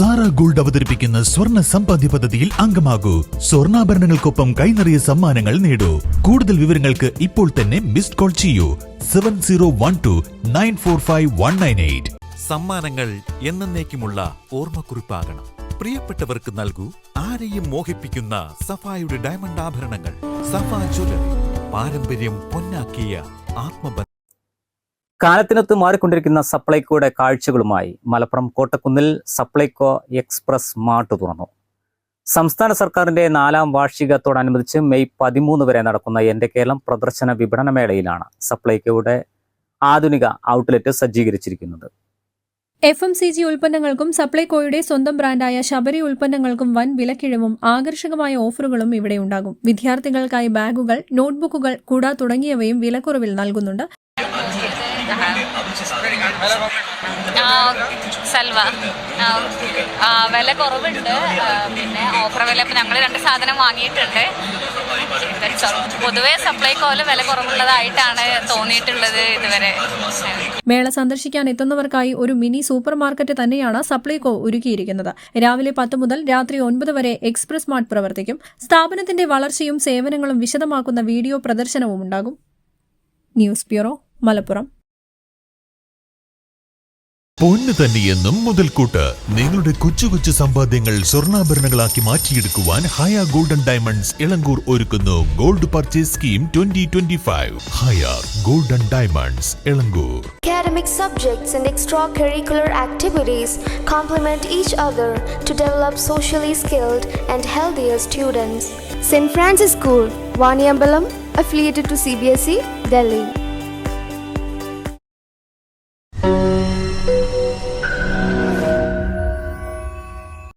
Sara gold അവതരിപ്പിക്കുന്ന സ്വർണ സമ്പാദ്യ പദ്ധതിയിൽ അംഗമാകൂ. സ്വർണാഭരണങ്ങൾക്കൊപ്പം കൈനിറിയ സമ്മാനങ്ങൾ നേടൂ. കൂടുതൽ വിവരങ്ങൾക്ക് ഇപ്പോൾ തന്നെ മിസ്ഡ് കോൾ ചെയ്യൂ. Seven zero one two nine four five one nine eight. സമ്മാനങ്ങൾ എന്നേക്കുമുള്ള ഓർമ്മക്കുറിപ്പാകണം. പ്രിയപ്പെട്ടവർക്ക് നൽകൂ ആരെയും മോഹിപ്പിക്കുന്ന സഫായുടെ ഡയമണ്ട് ആഭരണങ്ങൾ. സഫ ജ്വല്ലറി. പാരമ്പര്യം പൊന്നാക്കിയ ആത്മബന്ധം. കാലത്തിനൊത്ത് മാറിക്കൊണ്ടിരിക്കുന്ന സപ്ലൈകോയുടെ കാഴ്ചകളുമായി മലപ്പുറം കോട്ടക്കുന്നിൽ സപ്ലൈകോ എക്സ്പ്രസ് മാർട്ട് തുറന്നു. സംസ്ഥാന സർക്കാരിന്റെ നാലാം വാർഷികത്തോടനുബന്ധിച്ച് മെയ് പതിമൂന്ന് വരെ നടക്കുന്ന എന്റെ കേരളം പ്രദർശന വിപണന മേളയിലാണ് സപ്ലൈകോയുടെ ആധുനിക ഔട്ട്ലെറ്റ് സജ്ജീകരിച്ചിരിക്കുന്നത്. എഫ് എം സി ജി ഉൽപ്പന്നങ്ങൾക്കും സപ്ലൈകോയുടെ സ്വന്തം ബ്രാൻഡായ ശബരി ഉൽപ്പന്നങ്ങൾക്കും വൻ വിലക്കിഴിവും ആകർഷകമായ ഓഫറുകളും ഇവിടെ ഉണ്ടാകും. വിദ്യാർത്ഥികൾക്കായി ബാഗുകൾ നോട്ട്ബുക്കുകൾ കുട തുടങ്ങിയവയും വിലക്കുറവിൽ നൽകുന്നുണ്ട്. സൽവ ആ, ആ, വില കുറവുണ്ട്. പിന്നെ ഓഫർ വില ഇപ്പം ഞങ്ങൾ രണ്ട് സാധനം വാങ്ങിയിട്ടുണ്ട്. പൊതുവേ സപ്ലൈകോൽ വില കുറവുള്ളതായിട്ടാണ് തോന്നിയിട്ടുള്ളത് ഇതുവരെ. മേള സന്ദർശിക്കാൻ എത്തുന്നവർക്കായി ഒരു മിനി സൂപ്പർ മാർക്കറ്റ് തന്നെയാണ് സപ്ലൈകോ ഒരുക്കിയിരിക്കുന്നത്. രാവിലെ പത്ത് മുതൽ രാത്രി ഒൻപത് വരെ എക്സ്പ്രസ് മാർട്ട് പ്രവർത്തിക്കും. സ്ഥാപനത്തിന്റെ വളർച്ചയും സേവനങ്ങളും വിശദമാക്കുന്ന വീഡിയോ പ്രദർശനവും ഉണ്ടാകും. News bureau Malappuram. പൊന്ന് തന്നെയെന്നും മുതൽക്കൂട്ട് നിങ്ങളുടെ കൊച്ചു കൊച്ചു സമ്പാദ്യങ്ങൾ സ്വർണാഭരണങ്ങളാക്കി മാറ്റിയെടുക്കുവാൻ ഹയ ഗോൾഡൻ ഡയമണ്ട്സ് ഇളങ്കൂർ ഒരുക്കുന്നു gold purchase scheme twenty twenty five Hayya golden diamonds Elankur Academic subjects and extracurricular activities complement each other to develop socially skilled and healthier students. St. Francis School, Vaniambalam, affiliated to CBSE, Delhi.